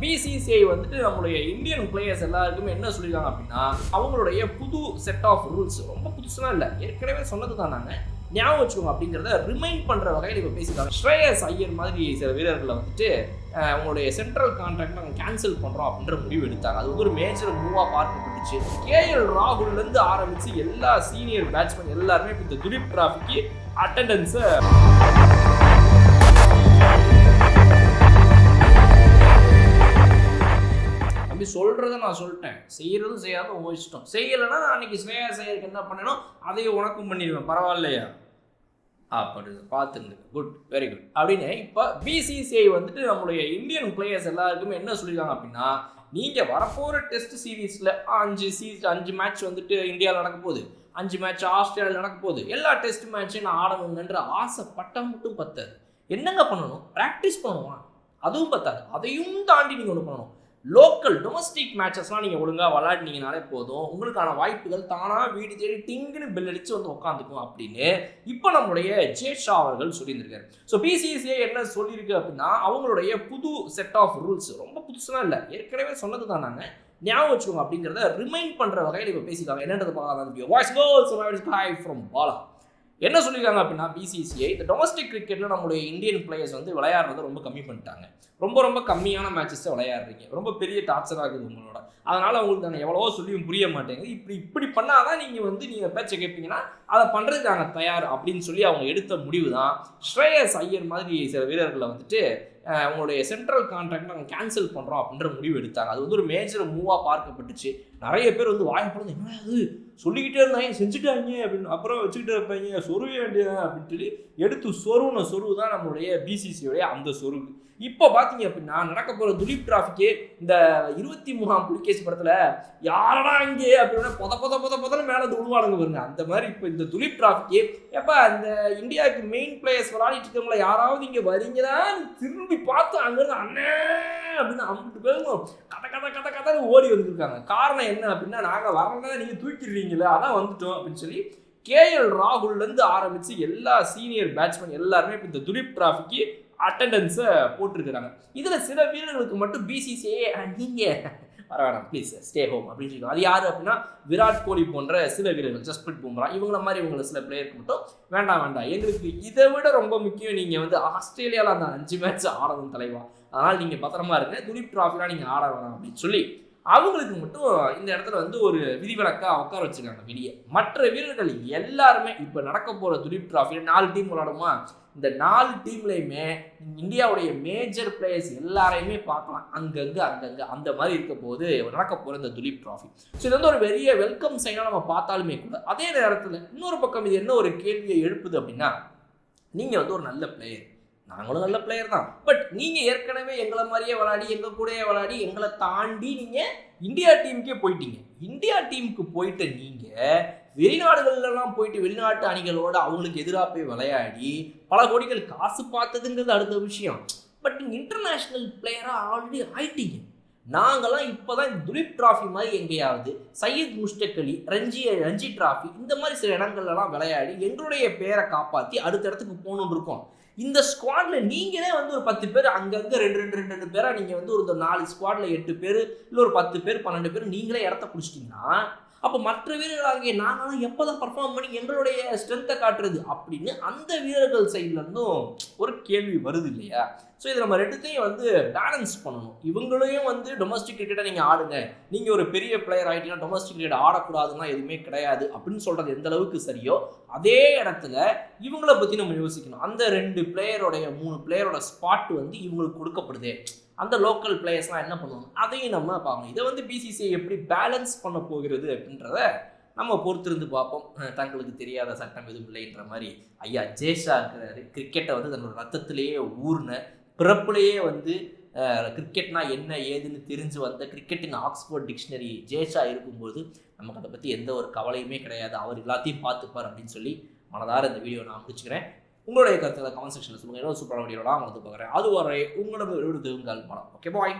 BCCI வந்துட்டு நம்மளுடைய Indian players எல்லாருக்குமே என்ன சொல்லியிருக்காங்க அப்படின்னா அவங்களுடைய புது செட் ஆஃப் ரூல்ஸ் ரொம்ப புதுசுலாம் இல்லை. ஏற்கனவே சொன்னது தான் நாங்கள் ஞாபகம் வச்சுக்கோங்க அப்படிங்கிறத ரிமைண்ட் பண்ணுற வகையில் இப்போ பேசியிருக்காங்க ஸ்ரேயஸ் ஐயர் மாதிரி சில வீரர்களை வந்துட்டு அவங்களுடைய சென்ட்ரல் கான்ட்ராக்ட் நாங்கள் கேன்சல் பண்ணுறோம் அப்படின்ற முடிவு எடுத்தாங்க. அது வந்து ஒரு மேஜர் மூவாக பார்க்கப்பட்டுச்சு கேஎல் ராகுல்லேருந்து ஆரம்பித்து எல்லா சீனியர் பேட்ஸ்மேன் எல்லாருமே இப்போ இந்த துலீப் டிராஃபிக்கு அட்டண்டன்ஸை நான் சொல்லிட்டேன். செய்கிறதும் செய்யாத உங்க இஷ்டம். செய்யலைன்னா அன்றைக்கி ஸ்னேகா செய்யறதுக்கு என்ன பண்ணணும் அதையும் உனக்கும் பண்ணிடுவேன். பரவாயில்லையா? அப்படி பார்த்துங்க குட் வெரி குட் அப்படின்னு இப்போ பிசிசிஐ வந்துட்டு நம்மளுடைய இந்தியன் பிளேயர்ஸ் எல்லாருக்குமே என்ன சொல்லியிருக்காங்க அப்படின்னா நீங்கள் வரப்போகிற டெஸ்ட் சீரீஸில் அஞ்சு சீஸ் அஞ்சு மேட்ச் வந்துட்டு இந்தியாவில் நடக்க போகுது. அஞ்சு மேட்ச் ஆஸ்திரேலியாவில் நடக்க போகுது. எல்லா டெஸ்ட் மேட்சையும் நான் ஆடணுங்கன்ற ஆசைப்பட்டம் மட்டும் பத்தாது. என்னங்க பண்ணணும்? ப்ராக்டிஸ் பண்ணுவான் அதுவும் பத்தாது. அதையும் தாண்டி நீங்கள் ஒன்று பண்ணணும். லோக்கல் டொமஸ்டிக் மேட்சஸ்லாம் நீங்கள் ஒழுங்காக விளாடினீங்கனாலே போதும். உங்களுக்கான வாய்ப்புகள் தானாக வீடு தேடி டிங்குன்னு பில் அடித்து வந்து உட்காந்துக்கும் அப்படின்னு இப்போ நம்மளுடைய ஜேஷா அவர்கள் சொல்லியிருந்திருக்காரு. ஸோ பிசிசிஐ என்ன சொல்லியிருக்கு அப்படின்னா அவங்களுடைய புது செட் ஆஃப் ரூல்ஸ் ரொம்ப புதுசுலாம் இல்லை. ஏற்கனவே சொன்னது தான் நாங்கள் ஞாபகம் வச்சுக்கோங்க அப்படிங்கிறத ரிமைண்ட் பண்ணுற வகையில் இப்போ பேசிக்காங்க என்னன்றது பார்க்கலாம் வாய்ஸ் கோல்ஸ் ஃப்ரம் பாலா என்ன சொல்லியிருக்காங்க அப்படின்னா பிசிசிஐ இந்த டொமஸ்டிக் கிரிக்கெட்டில் நம்மளுடைய இந்தியன் பிளேயர்ஸ் வந்து விளையாடுறத ரொம்ப கம்மி பண்ணிட்டாங்க. ரொம்ப ரொம்ப கம்மியான மேட்சஸை விளையாடுறீங்க. ரொம்ப பெரிய டார்ச்சர் ஆகுது உங்களோட. அதனால் உங்களுக்கு நான் எவ்வளவோ சொல்லியும் புரிய மாட்டேங்குது. இப்படி இப்படி பண்ணால் தான் நீங்கள் வந்து நீங்கள் பேச்சை கேட்பீங்கன்னா அதை பண்ணுறதுக்கு நாங்கள் தயார் அப்படின்னு சொல்லி அவங்க எடுத்த முடிவு தான் ஸ்ரேயஸ் ஐயர் மாதிரி சில வீரர்களை வந்துட்டு உங்களுடைய சென்ட்ரல் கான்ட்ராக்ட் நாங்கள் கேன்சல் பண்ணுறோம் அப்படின்ற முடிவு எடுத்தாங்க. அது வந்து ஒரு மேஜர் மூவாக பார்க்கப்பட்டுச்சு. நிறைய பேர் வந்து வாய்ப்பு என்ன அது சொல்லிக்கிட்டே இருந்தாங்க செஞ்சுட்டாங்க? அப்படின்னு அப்புறம் வச்சுக்கிட்டே இருப்பாங்க. சொருக வேண்டியதான் அப்படின்னு சொல்லி எடுத்து சொருவின சொருவு தான் நம்மளுடைய பிசிசியோடைய அந்த சொருவு இப்போ பார்த்தீங்க அப்படின்னா நடக்க போகிற துலீப் டிராஃபிக்கு இந்த இருபத்தி மூணாம் புலிகேசி படத்தில் யாரடா இங்கே? அப்படின்னா பொத பொத பொத பொதன்னு மேலே விழுவானுங்க பாருங்க. அந்த மாதிரி இப்போ இந்த துலீப் டிராஃபிக்கு எப்போ இந்த இந்தியாவுக்கு மெயின் பிளேயர்ஸ் விளையாடிட்டு இருக்கவங்கள யாராவது இங்கே வரீங்கன்னா திரும்பி பார்த்து அங்கேருந்து அண்ணே அப்படின்னு அம்பிட்டு பேரும் கதை கதை கதை கதை ஓடி வந்துருக்காங்க. காரணம் என்ன அப்படின்னா நாங்கள் வரலன்னா நீங்கள் தூக்கிடுறீங்களே அதான் வந்துட்டோம் அப்படின்னு சொல்லி கேஎல் ராகுல்லேருந்து ஆரம்பித்து எல்லா சீனியர் பேட்ஸ்மேன் எல்லாருமே இப்போ இந்த துலீப் டிராஃபிக்கு அட்டண்டன்ஸை போட்டிருக்கிறாங்க. இதில் சில வீரர்களுக்கு மட்டும் பிசிசிஐ நீங்கள் வர வேணாம் ப்ளீஸ் ஸ்டே ஹோம் அப்படின்னு சொல்லியிருக்காங்க அது யார் அப்படின்னா விராட் கோலி போன்ற சில வீரர்கள் ஜஸ்பிரிட் பும்ரா. இவங்கள மாதிரி இவங்கள சில பிளேயருக்கு மட்டும் வேண்டாம் வேண்டாம். எங்களுக்கு இதை விட ரொம்ப முக்கியம் நீங்கள் வந்து ஆஸ்திரேலியாவில் அந்த அஞ்சு மேட்ச் ஆடணும் தலைவா. அதனால் நீங்கள் பத்திரமா இருங்க. துலீப் ட்ராஃபிலாம் நீங்கள் ஆட வேணாம் அப்படின்னு சொல்லி அவங்களுக்கு மட்டும் இந்த இடத்துல வந்து ஒரு விதிவிலக்காக உட்கார வச்சிருக்காங்க வெளியே. மற்ற வீரர்கள் எல்லாருமே இப்போ நடக்க போகிற துலீப் ட்ராஃபியில் நாலு டீம் விளாடுமா இந்த நாலு டீம்லையுமே இந்தியாவுடைய மேஜர் பிளேயர்ஸ் எல்லாரையுமே பார்க்கலாம். அங்கங்கே அங்கங்கே. அந்த மாதிரி இருக்க போது நடக்க போகிற இந்த துலீப் ட்ராஃபி ஸோ இது வந்து ஒரு பெரிய வெல்கம் சைனாக நம்ம பார்த்தாலுமே கூட அதே நேரத்தில் இன்னொரு பக்கம் இது என்ன ஒரு கேள்வியை எழுப்புது அப்படின்னா நீங்கள் வந்து ஒரு நல்ல பிளேயர் நாங்களும் நல்ல பிளேயர் தான். பட் நீங்கள் ஏற்கனவே எங்களை மாதிரியே விளாடி எங்கள் கூடயே விளாடி எங்களை தாண்டி நீங்கள் இந்தியா டீமுக்கே போயிட்டீங்க. இந்தியா டீமுக்கு போயிட்ட நீங்கள் வெளிநாடுகள்லாம் போயிட்டு வெளிநாட்டு அணிகளோட அவங்களுக்கு எதிராக போய் விளையாடி பல கோடிகள் காசு பார்த்ததுங்கிறது அடுத்த விஷயம். பட் நீங்கள் இன்டர்நேஷ்னல் பிளேயராக ஆல்ரெடி ஆயிட்டீங்க. நாங்களாம் இப்போ தான் துலீப் ட்ராஃபி மாதிரி எங்கேயாவது சையத் முஷ்டக் அலி ரஞ்சி ரஞ்சி ட்ராஃபி இந்த மாதிரி சில இடங்கள்லாம் விளையாடி எங்களுடைய பேரை காப்பாற்றி அடுத்த இடத்துக்கு போகணுன்னு இருக்கோம். இந்த ஸ்குவாட்ல நீங்களே வந்து ஒரு பத்து பேர் அங்கங்கே ரெண்டு ரெண்டு ரெண்டு ரெண்டு பேராக நீங்கள் வந்து ஒரு நாலு ஸ்குவாட்ல எட்டு பேர் இல்லை ஒரு பத்து பேர் பன்னெண்டு பேர் நீங்களே இடத்த பிடிச்சிட்டிங்கன்னா அப்போ மற்ற வீரர்களாகிய நாங்களாம் எப்போ தான் பர்ஃபார்ம் பண்ணி எங்களுடைய ஸ்ட்ரென்த்தை காட்டுறது அப்படின்னு அந்த வீரர்கள் சைட்லேருந்தும் ஒரு கேள்வி வருது இல்லையா? ஸோ இதை நம்ம ரெண்டுத்தையும் வந்து பேலன்ஸ் பண்ணணும். இவங்களையும் வந்து டொமஸ்டிக் கிரிக்கெட்டை நீங்கள் ஆடுங்க. நீங்கள் ஒரு பெரிய பிளேயர் ஆகிட்டீங்கன்னா டொமஸ்டிக் கிரிக்கெட் ஆடக்கூடாதுன்னா எதுவுமே கிடையாது அப்படின்னு சொல்கிறது எந்த அளவுக்கு சரியோ அதே இடத்துல இவங்கள பற்றி நம்ம யோசிக்கணும். அந்த ரெண்டு பிளேயரோடைய மூணு பிளேயரோட ஸ்பாட் வந்து இவங்களுக்கு கொடுக்கப்படுது. அந்த லோக்கல் பிளேயர்ஸ்லாம் என்ன பண்ணுவாங்க? அதையும் நம்ம பார்க்கணும். இதை வந்து பிசிசிஐ எப்படி பேலன்ஸ் பண்ண போகிறது அப்படின்றத நம்ம பொறுத்திருந்து பார்ப்போம். தங்களுக்கு தெரியாத சட்டம் எதுவும் இல்லைன்ற மாதிரி ஐயா ஜேஷா இருக்கிறாரு. கிரிக்கெட்டை வந்து தன்னோட ரத்தத்திலேயே ஊர்ன பிறப்புலேயே வந்து கிரிக்கெட்னா என்ன ஏதுன்னு தெரிஞ்சு வந்த கிரிக்கெட்டின் ஆக்ஸ்போர்ட் டிக்ஷனரி ஜேஷா இருக்கும்போது நமக்கு அதை பற்றி எந்த ஒரு கவலையுமே கிடையாது. அவர் எல்லாத்தையும் பார்த்துப்பார் அப்படின்னு சொல்லி மனதார இந்த வீடியோ நான் முடிச்சுக்கிறேன். உங்களுடைய கருத்துக்களை கமெண்ட் செக்ஷனில் சொல்லுங்கள் இன்னொரு சூப்பரான வீடியோலாம் வந்து பார்க்குறேன். அது வரை உங்களோட விருது உங்கள் மனம் ஓகே பாய்